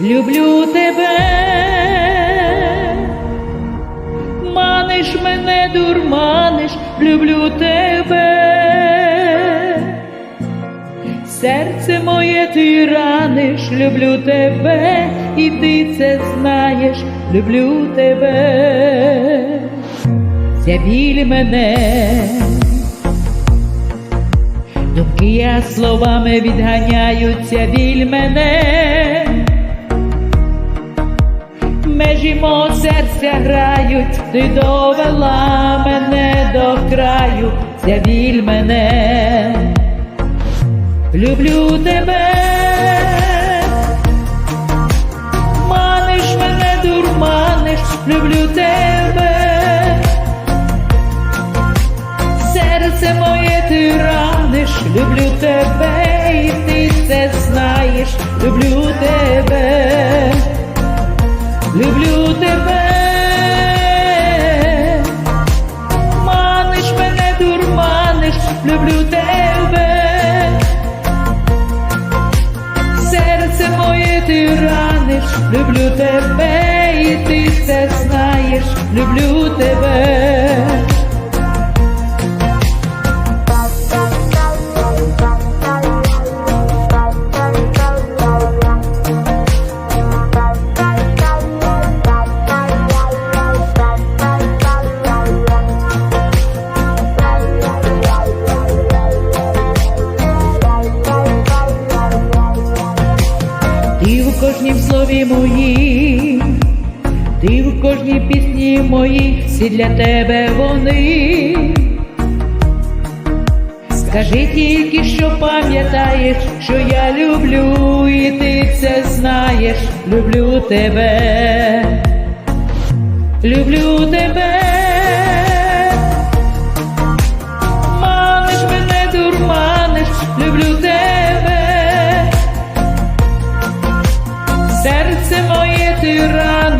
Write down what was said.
люблю тебе, маниш мене, дурманиш, люблю тебе, серце моє ти раниш, люблю тебе, і ти це знаєш, люблю тебе, ця біль мене. Думки я словами відганяються біль мене, межі мого серця грають, ти довела мене до краю, ця біль мене, люблю тебе, маниш мене, дурманиш, люблю тебе. Серце моє ти раниш, люблю тебе, і ти це знаєш, люблю тебе, ти раниш, люблю тебе, і ти це знаєш, люблю тебе. Кожній слові моїм, ти в кожній пісні моїй, всі для тебе вони. Скажи тільки, що пам'ятаєш, що я люблю, і ти це знаєш, люблю тебе, люблю тебе.